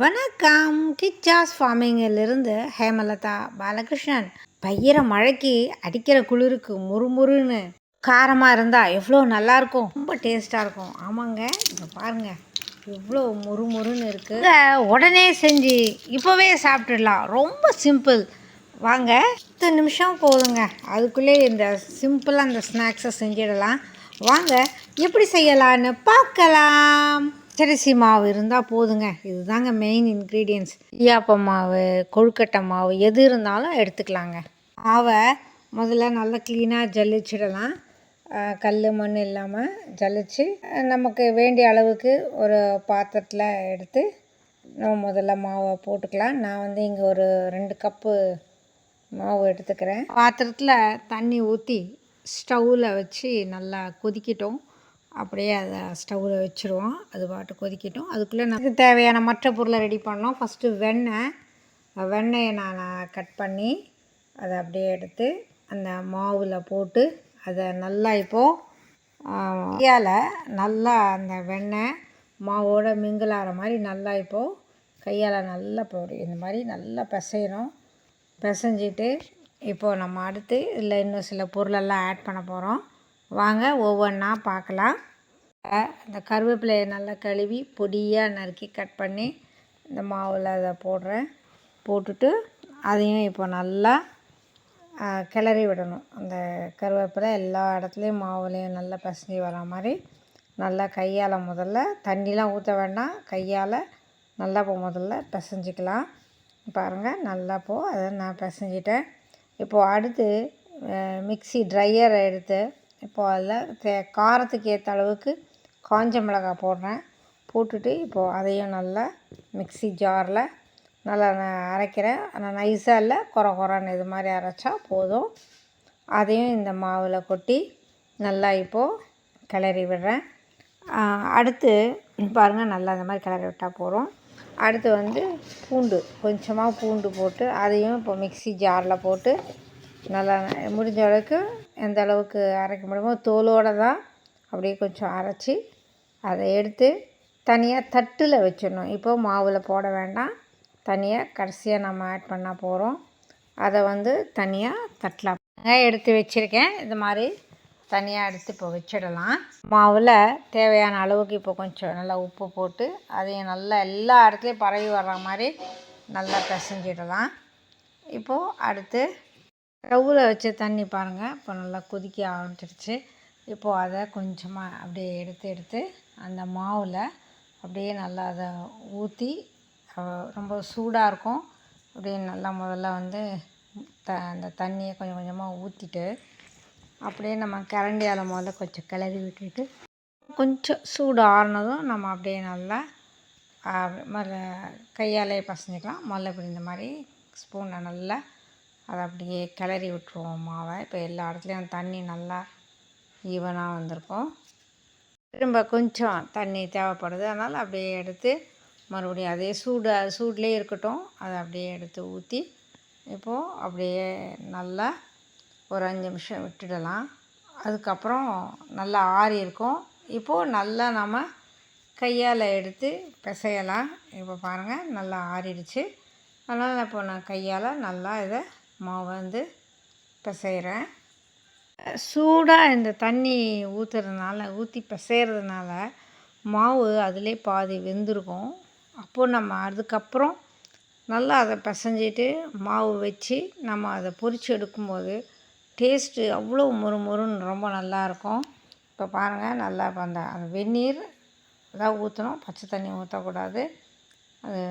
வணக்கம். கிச்சாஸ் ஃபார்மிங்கிலிருந்து ஹேமலதா பாலகிருஷ்ணன். பையிற மழைக்கு அடிக்கிற குளிருக்கு முறுமுறுன்னு காரமாக இருந்தால் எவ்வளோ நல்லாயிருக்கும் ரொம்ப டேஸ்ட்டாக இருக்கும். ஆமாங்க. இப்போ பாருங்கள் எவ்வளோ முறுமுறுன்னு இருக்குது உடனே செஞ்சு இப்போவே சாப்பிட்டுடலாம். ரொம்ப சிம்பிள். வாங்க. பத்து நிமிஷம் போதுங்க. அதுக்குள்ளே இந்த சிம்பிளாக அந்த ஸ்நாக்ஸை செஞ்சிடலாம். வாங்க. எப்படி செய்யலான்னு பார்க்கலாம். பச்சரிசி மாவு இருந்தால் போதுங்க. இதுதாங்க மெயின் இன்க்ரீடியன்ஸ் இடியாப்ப மாவு கொழுக்கட்டை மாவு எது இருந்தாலும் எடுத்துக்கலாங்க. மாவை முதல்ல நல்லா க்ளீனாக ஜல்லிச்சிடலாம் கல் மண் இல்லாமல் ஜல்லிச்சு நமக்கு வேண்டிய அளவுக்கு ஒரு பாத்திரத்தில் எடுத்து நம்ம முதல்ல மாவை போட்டுக்கலாம். நான் வந்து இங்கே ஒரு ரெண்டு கப்பு மாவு எடுத்துக்கிறேன். பாத்திரத்தில் தண்ணி ஊற்றி ஸ்டவ்வில் வச்சு நல்லா கொதிக்கிட்டோம். அப்படியே அதை ஸ்டவ்வில் வச்சுருவோம். அது பாட்டு கொதிக்கட்டும். அதுக்குள்ளே நமக்கு தேவையான மற்ற பொருளை ரெடி பண்ணோம். ஃபஸ்ட்டு வெண்ணெய் வெண்ணெயை நான் கட் பண்ணி அதை அப்படியே எடுத்து அந்த மாவில் போட்டு அதை நல்லா இப்போது கையால் நல்லா அந்த வெண்ணெய் மாவோட மிங்கிள் ஆகிற மாதிரி நல்லா இப்போது கையால் நல்லா போடு இந்த மாதிரி நல்லா பிசையணும். பிசைஞ்சிட்டு இப்போது நம்ம அடுத்து இதில் இன்னும் சில பொருளெல்லாம் ஆட் பண்ண போகிறோம் வாங்க ஒவ்வொன்றா பார்க்கலாம். இந்த கருவேப்பிலையை நல்லா கழுவி பொடியாக நறுக்கி கட் பண்ணி இந்த மாவில் அதை போடுறேன். போட்டுட்டு அதையும் இப்போ நல்லா கிளறி விடணும். அந்த கருவேப்பிலை எல்லா இடத்துலையும் மாவுலேயும் நல்லா பசஞ்சு வர மாதிரி நல்லா கையால் முதல்ல தண்ணிலாம் ஊற்ற வேண்டாம். கையால் நல்லா இப்போ முதல்ல பிசைஞ்சிக்கலாம். பாருங்கள் நல்லா போ அதை நான் பிசைஞ்சிட்டேன். இப்போது அடுத்து மிக்சி ட்ரையரை எடுத்து இப்போது அதில் தே காரத்துக்கு ஏற்ற அளவுக்கு காஞ்ச மிளகாய் போடுறேன். போட்டுட்டு இப்போது அதையும் நல்லா மிக்சி ஜாரில் நல்லா நான் அரைக்கிறேன். ஆனால் நைஸாக இல்லை குறை குறைன்னு இது மாதிரி அரைச்சா போதும். அதையும் இந்த மாவில் கொட்டி நல்லா இப்போது கிளறி விடுறேன். அடுத்து பாருங்கள் நல்லா இந்த மாதிரி கிளறி விட்டால் போதும். அடுத்து வந்து பூண்டு கொஞ்சமாக பூண்டு போட்டு அதையும் இப்போ மிக்சி ஜாரில் போட்டு நல்லா முடிஞ்ச அளவுக்கு எந்த அளவுக்கு அரைக்க முடியுமோ தோலோடு தான் அப்படியே கொஞ்சம் அரைச்சி அதை எடுத்து தனியாக தட்டில் வச்சிடணும். இப்போது மாவில் போட வேண்டாம். தனியாக கடைசியாக நம்ம ஆட் பண்ண போகிறோம் அதை வந்து தனியாக தட்டலாம். எடுத்து வச்சுருக்கேன். இது மாதிரி தனியாக எடுத்து இப்போ வச்சிடலாம். மாவில் தேவையான அளவுக்கு இப்போ கொஞ்சம் நல்லா உப்பு போட்டு அதையும் நல்லா எல்லா இடத்துலையும் பரவி வர்ற மாதிரி நல்லா பிசைஞ்சிடலாம். இப்போது அடுத்து ஸ்டவ்வில் வச்ச தண்ணி பாருங்கள் இப்போ நல்லா கொதிக்க ஆரம்பிச்சிருச்சு. இப்போது அதை கொஞ்சமாக அப்படியே எடுத்து எடுத்து அந்த மாவில் அப்படியே நல்லா அதை ஊற்றி ரொம்ப சூடாக இருக்கும். அப்படியே நல்லா முதல்ல வந்து த அந்த தண்ணியை கொஞ்சம் கொஞ்சமாக ஊற்றிட்டு அப்படியே நம்ம கரண்டியால் முதல்ல கொஞ்சம் கிளறி விட்டுட்டு கொஞ்சம் சூடு ஆறினதும் நம்ம அப்படியே நல்லா முதல்ல கையாலே பசஞ்சிக்கலாம். முதல்ல இப்படி இந்த மாதிரி ஸ்பூனை நல்லா அதை அப்படியே கிளறி விட்டுருவோம் மாவை. இப்போ எல்லா இடத்துலையும் தண்ணி நல்லா ஈவனாக வந்திருக்கும். திரும்ப கொஞ்சம் தண்ணி தேவைப்படுது. அதனால் அப்படியே எடுத்து மறுபடியும் அதே சூடு சூட்லேயே இருக்கட்டும். அதை அப்படியே எடுத்து ஊற்றி இப்போது அப்படியே நல்லா ஒரு அஞ்சு நிமிஷம் விட்டுடலாம். அதுக்கப்புறம் நல்லா ஆறி இருக்கும். இப்போது நல்லா நம்ம கையால் எடுத்து பிசையலாம். இப்போ பாருங்கள் நல்லா ஆறிடுச்சு. அதனால் இப்போ நான் கையால் நல்லா இதை மாவு வந்து பிசைகிறேன் சூடாக இந்த தண்ணி ஊற்றுறதுனால ஊற்றி பிசைகிறதுனால மாவு அதிலே பாதி வெந்திருக்கும். அப்போது நம்ம அதுக்கப்புறம் நல்லா அதை பிசைஞ்சிட்டு மாவு வச்சு நம்ம அதை பொரித்து எடுக்கும்போது டேஸ்ட்டு அவ்வளோ மொறு மொறுன்னு ரொம்ப நல்லாயிருக்கும் இப்போ பாருங்கள் நல்லா இப்போ அந்த அந்த வெந்நீர் தான் ஊற்றணும் பச்சை தண்ணி ஊற்றக்கூடாது அது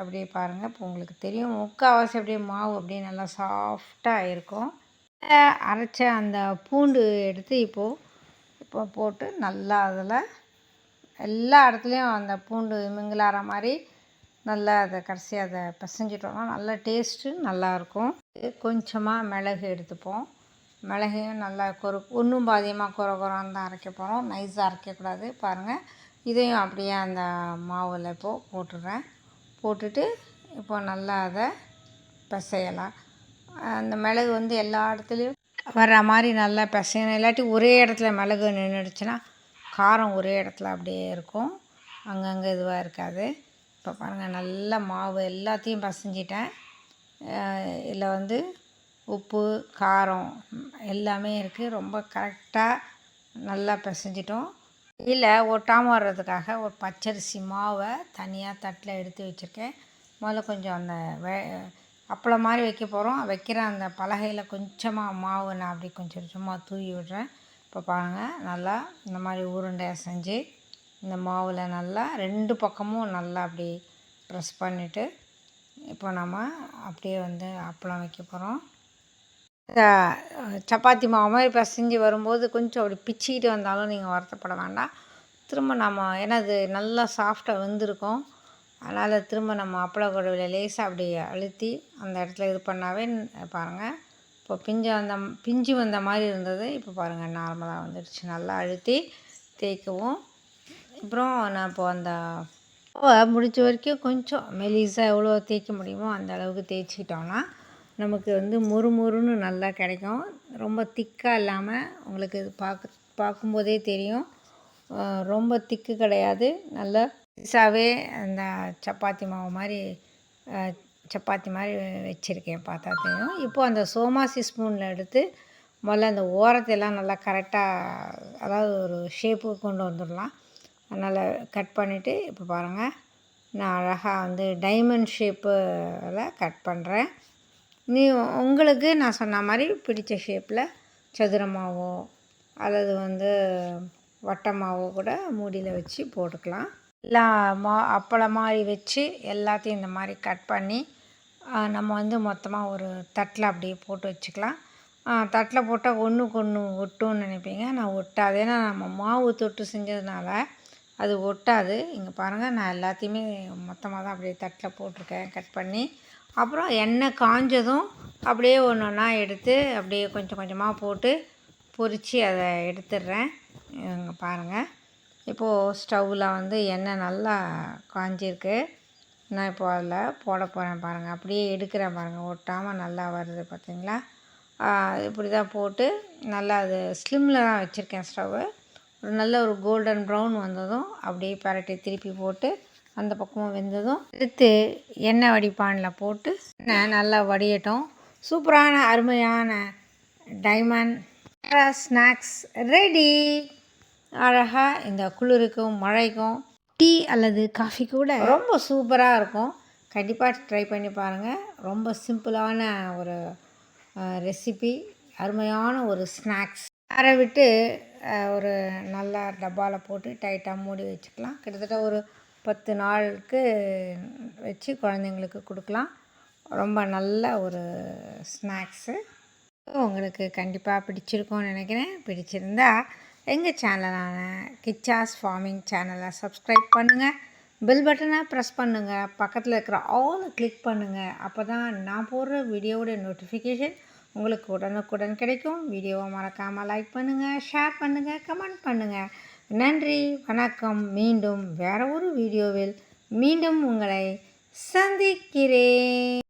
அப்படியே பாருங்கள் இப்போ உங்களுக்கு தெரியும். முக்கால்வாசி அப்படியே மாவு அப்படியே நல்லா சாஃப்டாக இருக்கும். அரைச்ச அந்த பூண்டு எடுத்து இப்போது இப்போ போட்டு நல்லா அதில் எல்லா இடத்துலையும் அந்த பூண்டு மிங்கிலாகிற மாதிரி நல்லா அதை கடைசி அதை பிசைஞ்சிட்டோம்னா நல்லா டேஸ்ட்டு நல்லாயிருக்கும் கொஞ்சமாக மிளகு எடுத்துப்போம். மிளகையும் நல்லா கொரு ஒன்றும் பாதியமாக குறை குறான்னு தான் அரைக்க போகிறோம் நைஸாக அரைக்கக்கூடாது. பாருங்கள் இதையும் அப்படியே அந்த மாவில் இப்போது போட்டுடுறேன். போட்டுட்டு இப்போ நல்லா அதை பிசையலாம். அந்த மிளகு வந்து எல்லா இடத்துலையும் வர்ற மாதிரி நல்லா பிசையணும். இல்லாட்டி ஒரே இடத்துல மிளகு நின்றுடுச்சுன்னா காரம் ஒரே இடத்துல அப்படியே இருக்கும். அங்கங்கே இதுவாக இருக்காது. இப்போ பாருங்கள் நல்ல மாவு எல்லாத்தையும் பசைஞ்சிட்டேன். இதில் வந்து உப்பு காரம் எல்லாமே இருக்குது ரொம்ப கரெக்டாக நல்லா பிசைஞ்சிட்டோம். இல்லை ஒட்டாமல் வர்றதுக்காக ஒரு பச்சரிசி மாவை தனியாக தட்டில் எடுத்து வச்சுருக்கேன். முதல்ல கொஞ்சம் அந்த வே அப்பளம் மாதிரி வைக்க போகிறோம் வைக்கிற அந்த பலகையில் கொஞ்சமாக மாவு நான் அப்படி கொஞ்சம் சும்மா தூவி விடுறேன். இப்போ பாருங்கள் நல்லா இந்த மாதிரி உருண்டையாக செஞ்சு இந்த மாவில் நல்லா ரெண்டு பக்கமும் நல்லா அப்படி ப்ரெஸ் பண்ணிவிட்டு இப்போ நம்ம அப்படியே வந்து அப்பளம் வைக்க போகிறோம் சப்பாத்தி மாவு மாதிரி பிசைஞ்சு வரும்போது கொஞ்சம் அப்படி பிச்சுக்கிட்டு வந்தாலும் நீங்கள் வருத்தப்பட வேண்டாம். திரும்ப நம்ம ஏன்னா அது நல்லா சாஃப்டாக வெந்திருக்கும். அதனால் திரும்ப நம்ம அப்பள குழவில் லேசாக அப்படி அழுத்தி அந்த இடத்துல இது பண்ணாவே பாருங்கள் இப்போ பிஞ்சு வந்த பிஞ்சு வந்த மாதிரி இருந்தது. இப்போ பாருங்கள் நார்மலாக வந்துடுச்சு. நல்லா அழுத்தி தேய்க்கவும். அப்புறம் நான் இப்போ அந்த முடிச்ச வரைக்கும் கொஞ்சம் மெலிசாக எவ்வளோ தேய்க்க முடியுமோ அந்த அளவுக்கு தேய்ச்சிக்கிட்டோன்னா நமக்கு வந்து முறுமுறுன்னு நல்லா கிடைக்கும். ரொம்ப திக்காக இல்லாமல் உங்களுக்கு இது பார்க்க பார்க்கும்போதே தெரியும். ரொம்ப திக்கு கிடையாது. நல்லா பெருசாகவே அந்த சப்பாத்தி மாவு மாதிரி சப்பாத்தி மாதிரி வச்சுருக்கேன் பார்த்தா தெரியும் இப்போது அந்த சோமாசி ஸ்பூனில் எடுத்து முதல்ல அந்த ஓரத்தையெல்லாம் நல்லா கரெக்டாக அதாவது ஒரு ஷேப்புக்கு கொண்டு வந்துடலாம். அதனால் கட் பண்ணிவிட்டு இப்போ பாருங்கள் நான் அழகாக வந்து டைமண்ட் ஷேப்பில் கட் பண்ணுறேன் நீ உங்களுக்கு நான் சொன்ன மாதிரி பிடித்த ஷேப்பில் சதுரமாகவோ அல்லது வந்து வட்டமாகவோ கூட மூடியில் வச்சு போட்டுக்கலாம். எல்லா மா அப்பளம் மாதிரி வச்சு எல்லாத்தையும் இந்த மாதிரி கட் பண்ணி நம்ம வந்து மொத்தமாக ஒரு தட்டில் அப்படியே போட்டு வச்சுக்கலாம். தட்டில் போட்டால் ஒன்றுக்கு ஒன்று ஒட்டும்னு நினைப்பீங்க. நான் ஒட்டாது. ஏன்னா நம்ம மாவு தொட்டு செஞ்சதுனால அது ஒட்டாது. இங்கே பாருங்கள் நான் எல்லாத்தையுமே மொத்தமாக தான் அப்படியே தட்டில் போட்டிருக்கேன். கட் பண்ணி அப்புறம் எண்ணெய் காஞ்சதும் அப்படியே ஒன்று ஒன்றா எடுத்து அப்படியே கொஞ்சம் கொஞ்சமாக போட்டு பொறிச்சு அதை எடுத்துடுறேன். இங்கே பாருங்கள் இப்போது ஸ்டவ்வில் வந்து எண்ணெய் நல்லா காஞ்சிருக்கு. நான் இப்போ அதில் போட போகிறேன் பாருங்கள் அப்படியே எடுக்கிறேன் பாருங்கள் ஒட்டாமல் நல்லா வருது பார்த்தீங்களா? இப்படி தான் போட்டு நல்லா அது ஸ்லிம்மில் தான் வச்சுருக்கேன் ஸ்டவ்வு. ஒரு நல்ல ஒரு கோல்டன் ப்ரௌன் வந்ததும் அப்படியே பரட்டி திருப்பி போட்டு அந்த பக்கமும் வெந்ததும் எடுத்து எண்ணெய் வடிப்பானில் போட்டு எண்ணெய் நல்லா வடியட்டும். சூப்பரான அருமையான டைமண்ட் ஸ்நாக்ஸ் ரெடி அழகாக இந்த குளிருக்கும் மழைக்கும் டீ அல்லது காஃபி கூட ரொம்ப சூப்பராக இருக்கும். கண்டிப்பாக ட்ரை பண்ணி பாருங்கள் ரொம்ப சிம்பிளான ஒரு ரெசிபி அருமையான ஒரு ஸ்நாக்ஸ் அரை விட்டு ஒரு நல்லா டப்பாவில் போட்டு டைட்டாக மூடி வச்சுக்கலாம். கிட்டத்தட்ட ஒரு பத்து நாளுக்கு வச்சு குழந்தைங்களுக்கு கொடுக்கலாம். ரொம்ப நல்ல ஒரு ஸ்நாக்ஸு. உங்களுக்கு கண்டிப்பாக பிடிச்சிருக்கும்னு நினைக்கிறேன். பிடிச்சிருந்தா எங்கள் சேனலான கிச்சாஸ் ஃபார்மிங் சேனலை சப்ஸ்கிரைப் பண்ணுங்கள் பெல் பட்டனை ப்ரெஸ் பண்ணுங்கள் பக்கத்தில் இருக்கிற ஆல் கிளிக் பண்ணுங்கள் அப்போ தான் நான் போடுற வீடியோவோட நோட்டிஃபிகேஷன் உங்களுக்கு உடனுக்குடன் கிடைக்கும். வீடியோவை மறக்காமல் லைக் பண்ணுங்கள் ஷேர் பண்ணுங்கள் கமெண்ட் பண்ணுங்கள் நன்றி வணக்கம். மீண்டும் வேறு ஒரு வீடியோவில் மீண்டும் உங்களை சந்திக்கிறேன்.